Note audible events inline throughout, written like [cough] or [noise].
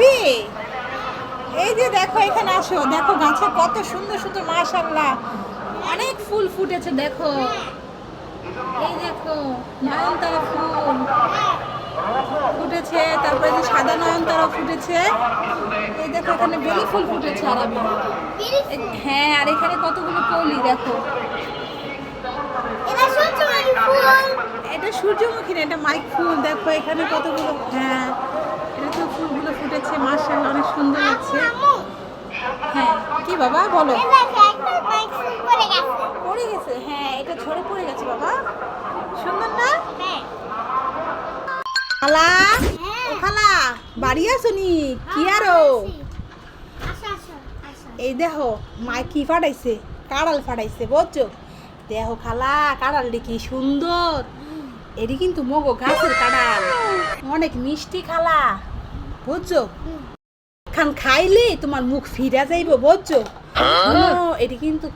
আরবি এই যে দেখো এখানে আসো। দেখো গাছে কত সুন্দর সুন্দর মাশাল্লাহ। অনেক ফুল ফুটেছে দেখো। এই দেখো নয়নতারা ফুল ফুটেছে তারপরে যে সাদা নয়নতারা ফুটেছে। এই দেখো এখানে বেলি ফুল ফুটেছে আরবি এ- হ্যাঁ আর এখানে কতগুলো কলি দেখো। এটা সূর্যমুখী না এটা মাইক ফুল দেখো এখানে কতগুলো হ্যাঁ। তো ফুলগুলো ফুটেছে মাশাআল্লাহ অনেক সুন্দর লাগছে। হ্যাঁ কি বাবা বলো। পড়ে গেছে। হ্যাঁ এটা ঝরে পড়ে গেছে বাবা। সুন্দর না? হ্যাঁ। খালা হ্যাঁ। খালা বাড়ি আসুনি কি আরও? আসো আসো আসো। এই দেখো মায় কি ফাটাইছে? কাড়াল ফাটাইছে বুঝছ? দেখো খালা কাড়ালটি কি সুন্দর। এটি কিন্তু মগো গাছের কাড়াল। অনেক মিষ্টি খালা। বুঝছ? খান খাইলে তোমার মুখ ফিরা যাইব বুঝছ? এটি কিন্তু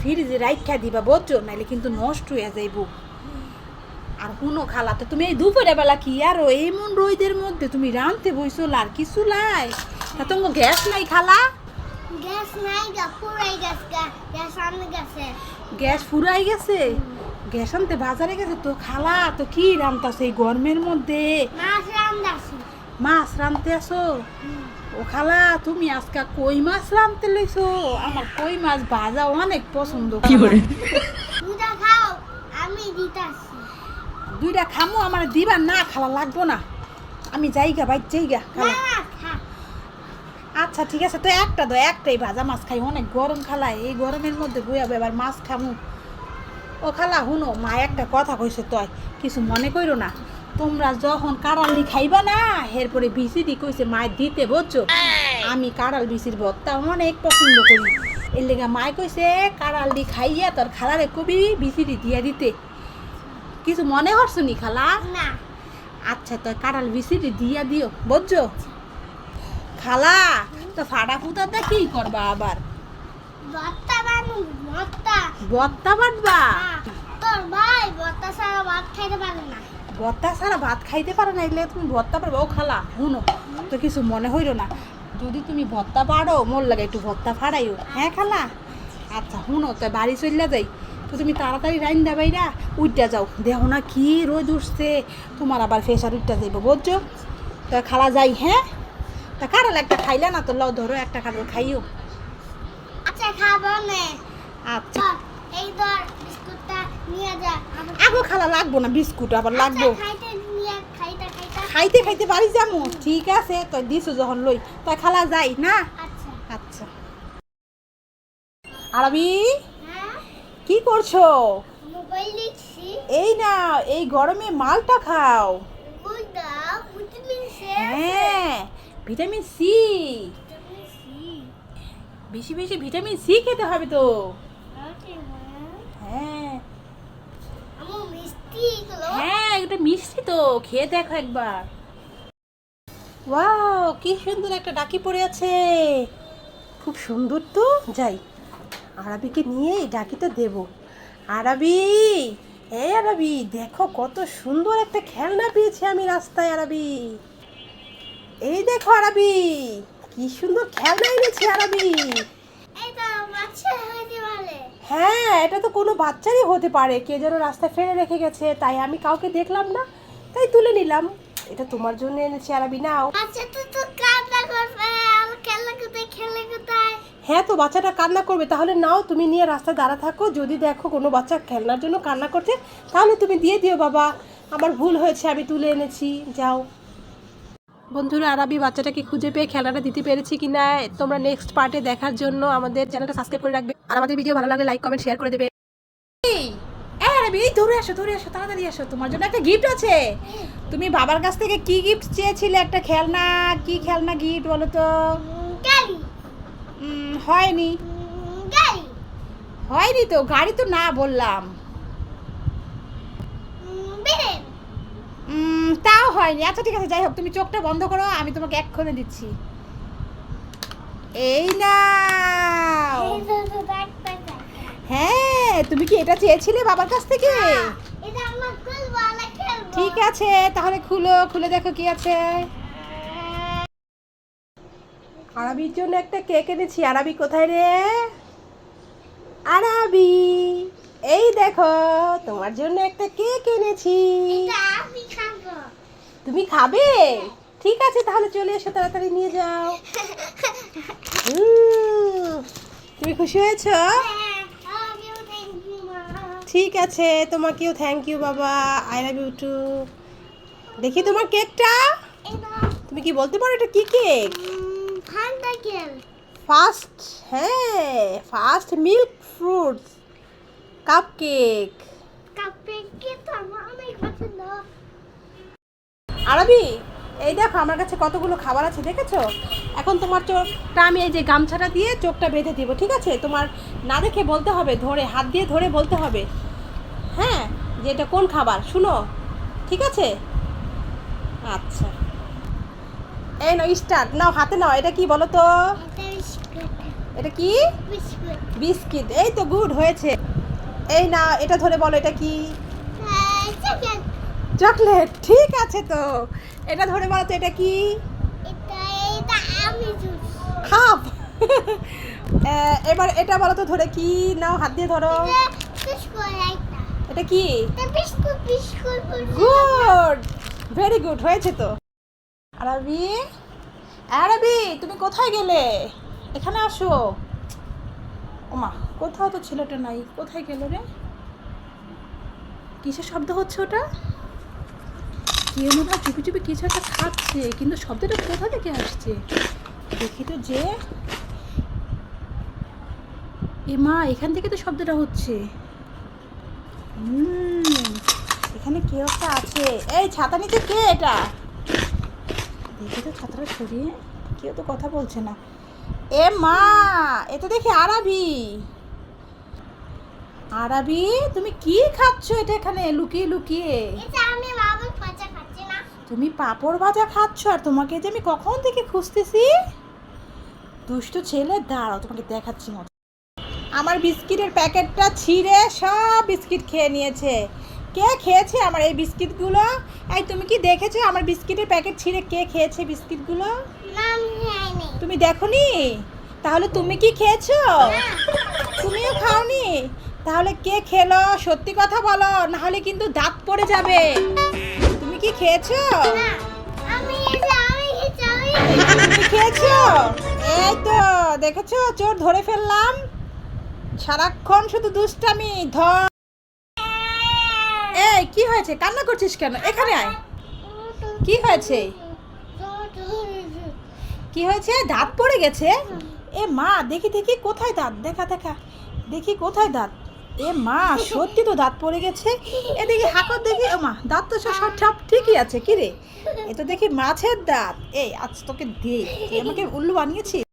ফ্রিজে রাইখা দিবা বুঝছ? নাইলে কিন্তু নষ্ট হয়ে যাইব। আর শুনো খালা তো তুমি এই দুপুরে বেলা কি আর এমন রোদের মধ্যে তুমি রানতে বইছো আর কিছু লাই? তা তোমার গ্যাস নাই খালা? গ্যাস নাই গা পুরাই গ্যাস গ্যাস আনতে গেছে। গ্যাস ফুরাই গেছে? গ্যাস আনতে বাজারে গেছে? তো খালা তো কি রান্তাছে এই গরমের মধ্যে? মাছ রান্দাছি মাছ রানতে আসো। ও খালা তুমি আজকে কই মাছ রানতে লইছো? আমার কই মাছ ভাজা অনেক পছন্দ খালা। দুটা খাও আমি দিতাছি। দুইটা খামো আমার দিবা না খালা লাগবো না। আমি যাইগা বাইর যাইগা না খালা খা। আচ্ছা ঠিক আছে তো একটা দো একটাই ভাজা মাছ খাই অনেক গরম খালা। এই গরমের মধ্যে বইয়া এবার মাছ খামু। ও খালা হুনো মা একটা কথা কইছে তয় কিছু মনে কইরো না। তোমরা যখন কাড়ালি খাইবা না এরপরে বিসিডি কইছে মায়ের দিতে বুঝছ আমি কাড়াল বিসির ভর্তা অনেক পছন্দ করি। এর লেগা মায় কইছে কাড়ালি খাইয়া তোর খালারে কবি বিসিডি দিয়া দিতে। কিছু মনে হরছো নি খালা? না। আচ্ছা তো কাঁঠাল বিসিটি দিয়া দিও বুঝছ? খালা তো ফাটা ফুটাতে কি করবা আবার? ভর্তা বানু ভর্তা। বাটবা হ্যাঁ, তোর ভাই ভর্তা ছাড়া ভাত খাইতে পারে না। বত্তা ছাড়া ভাত খাইতে পারো না, এলে তুমি ভত্তা পারবে, ও খালা, শুনো তো কিছু মনে হইল না। যদি তুমি ভত্তা পারো, মোর লাগে একটু ভত্তা ফাড়াইও। হ্যাঁ খালা? আচ্ছা শুনো, তো বাড়ি চললা যাই। তো তুমি তাড়াতাড়ি রাইন দা বাইরা উইটা যাও। দেখো না কি রোদ উঠছে, তোমার আবার ফেসার উইটা যাইব, বুঝছ? তো খালা যাই হ্যাঁ? তা কারাল একটা খাইলা না তো লও ধরো একটা কারাল খাইও। আচ্ছা খাব নে আচ্ছা ধর, এই ধর বিস্কুটটা নিয়ে যা আমার- আগো খালা লাগবো না বিস্কুট আবার লাগবো। আচ্ছা, খাইতে খাইতে। খাইতে বাড়ি যাব ঠিক আছে তো দিছো যখন লই। তো খালা যাই না? আচ্ছা। আচ্ছা। আরবি? হ্যাঁ? কি করছ? এই না এই গরমে মালটা খাও। হ্যাঁ ভিটামিন সি। বেশি বেশি ভিটামিন সি খেতে হবে তো ওকে মা হ্যাঁ আমু মিষ্টি গুলো হ্যাঁ এটা মিষ্টি তো, খেয়ে দেখো একবার। ওয়াও, কি সুন্দর একটা ডাকি পড়ে আছে। খুব সুন্দর তো, যাই। আরবিকে নিয়ে এই ডাকিটা দেব। আরবি, এই আরবি, দেখো কত সুন্দর একটা খেলনা পেয়েছি আমি রাস্তায়, আরবি। এই দেখো আরবি, কি সুন্দর খেলনা এনেছি আরবি। এটা হ্যাঁ এটা তো কোনো বাচ্চারই হতে পারে। কে যেন রাস্তায় ফেলে রেখে গেছে তাই আমি কাউকে দেখলাম না। তাই তুলে নিলাম। এটা তোমার জন্য এনেছি আরবি নাও। আচ্ছা তো তো কান্না করবে আর খেলা কোথায় খেলে কোথায়? হ্যাঁ তো বাচ্চাটা কান্না করবে। তাহলে নাও তুমি নিয়ে রাস্তায় দাঁড়া থাকো। যদি দেখো কোনো বাচ্চা খেলনার জন্য কান্না করছে তাহলে তুমি দিয়ে দিও বাবা। আমার ভুল হয়েছে আমি তুলে এনেছি। যাও। বন্ধুরা আরবি বাচ্চাটাকে খুঁজে পেয়ে খেলাটা দিতে পেরেছি কিনা তোমরা নেক্সট পার্টে দেখার জন্য আমাদের চ্যানেলটা সাবস্ক্রাইব করে রাখবে। আর আমাদের ভিডিও ভালো লাগলে লাইক কমেন্ট শেয়ার করে দেবে। দৌড়ে আসো দৌড়ে আসো তাড়াতাড়ি আসো। তোমার জন্য একটা গিফট আছে। তুমি বাবার কাছ থেকে কি গিফট চেয়েছিলে? একটা খেলনা কি খেলনা গিফট বলো তো? হয়নি। হয়নি তো গাড়ি তো না বললাম। তাও হয়নি। আচ্ছা ঠিক আছে যাই হোক তুমি চোখটা বন্ধ করো আমি তোমাকে এক্ষণে দিচ্ছি। এই না এই তো তো ডাক্তার দেখা। হ্যাঁ তুমি কি এটা চেয়েছিলে বাবার কাছ থেকে? ঠিক আছে তাহলে খুলো খুলে দেখো কি আছে। আরাবির জন্য একটা কেক এনেছি। আরাবি কোথায় রে? আরাবি। এই দেখো তোমার জন্য একটা কেক এনেছি। তুমি খাবে? ঠিক আছে তাহলে চলে এসো তাড়াতাড়ি নিয়ে যাও। [laughs] তুমি খুশি হয়েছো হ্যাঁ, আমিও thank you, মা। ঠিক আছে তোমাকেও থ্যাংক ইউ বাবা। আই লাভ ইউ টু দেখি তোমার কেকটা। তুমি কি বলতে পারো এটা কি কেক। ফার্স্ট হ্যাঁ first milk fruits cup cake কাপে কি তো আমার অনেক পছন্দ। আরবি? এই দেখো আমার কাছে কতগুলো খাবার আছে দেখেছ? এখন তোমার চোখটা আমি এই যে গামছাটা দিয়ে চোখটা বেঁধে দিব ঠিক আছে? তোমার না দেখে বলতে হবে ধরে হাত দিয়ে ধরে বলতে হবে। হ্যাঁ যে এটা কোন খাবার? শুনো ঠিক আছে? আচ্ছা। এই নাও স্টার্ট। নাও হাতে নাও এটা কি বলো তো? এটা কি? বিস্কিট। এই তো গুড হয়েছে। এই না এটা ধরে বলো এটা কি? হ্যাঁ। চকলেট ঠিক আছে তো। এটা ধরে বলো তো এটা কি? খাপ এবার এটা বলো তো ধরে কি? নাও হাত দিয়ে ধরো। এটা কি। গুড। ভেরি গুড হয়েছে তো। আরবি? আরবি তুমি কোথায় গেলে? এখানে আসো। ওমা কোথাও তো ছেলেটা নাই। কোথায় গেল রে? কিসের শব্দ হচ্ছে ওটা? কেউ মনে হয় চুপি চুপি কিছু একটা খাচ্ছে, কিন্তু শব্দটা কোথা থেকে আসছে? দেখি তো যে এ মা, এখান থেকে তো শব্দটা হচ্ছে। এখানে কেউ একটা আছে। এই ছাতা নিচে কে এটা? দেখি তো ছাতাটা সরিয়ে, কেউ তো কথা বলছে না। এ মা, এ তো দেখি আরাবি। আরাবি, তুমি কি খাচ্ছ এটা এখানে লুকিয়ে লুকিয়ে এটা আমি বাবার পাচা খাচ্ছি না তুমি পাঁপড় ভাজা খাচ্ছ আর তোমাকে যে আমি কখন থেকে খুঁজতেছি? দুষ্ট ছেলে দাঁড়াও তোমাকে দেখাচ্ছি মতো আমার বিস্কিটের প্যাকেটটা ছিঁড়ে সব বিস্কিট খেয়ে নিয়েছে। কে খেয়েছে আমার এই বিস্কিটগুলো? এই তুমি কি দেখেছ আমার বিস্কিটের প্যাকেট ছিঁড়ে কে খেয়েছে বিস্কিটগুলো? তুমি দেখোনি? তাহলে তুমি কি খেয়েছো? তুমিও খাওনি? তাহলে কে খেলো? সত্যি কথা বলো নাহলে কিন্তু দাঁত পড়ে যাবে। কি খেয়েছো? আমি আমি আমি তুমি খেয়েছো? এই তো দেখেছ? চোর ধরে ফেললাম। সারাক্ষণ শুধু দুষ্টামি ধর। এই কি হয়েছে? কান্না করছিস কেন? এখানে আয়। কি হয়েছে? কি হয়েছে? দাঁত পড়ে গেছে? এ মা দেখি দেখি কোথায় দাঁত? দেখা দেখা। দেখি কোথায় দাঁত? এ মা, সত্যি তো দাঁত পড়ে গেছে। এদিকে হাকর দেখি, ও মা, দাঁত তো সব সব ঠিকই আছে, কি রে? এ তো দেখি মাছের দাঁত। এই, আজ তোকে দে। আমাকে উল্লু বানিয়েছিস?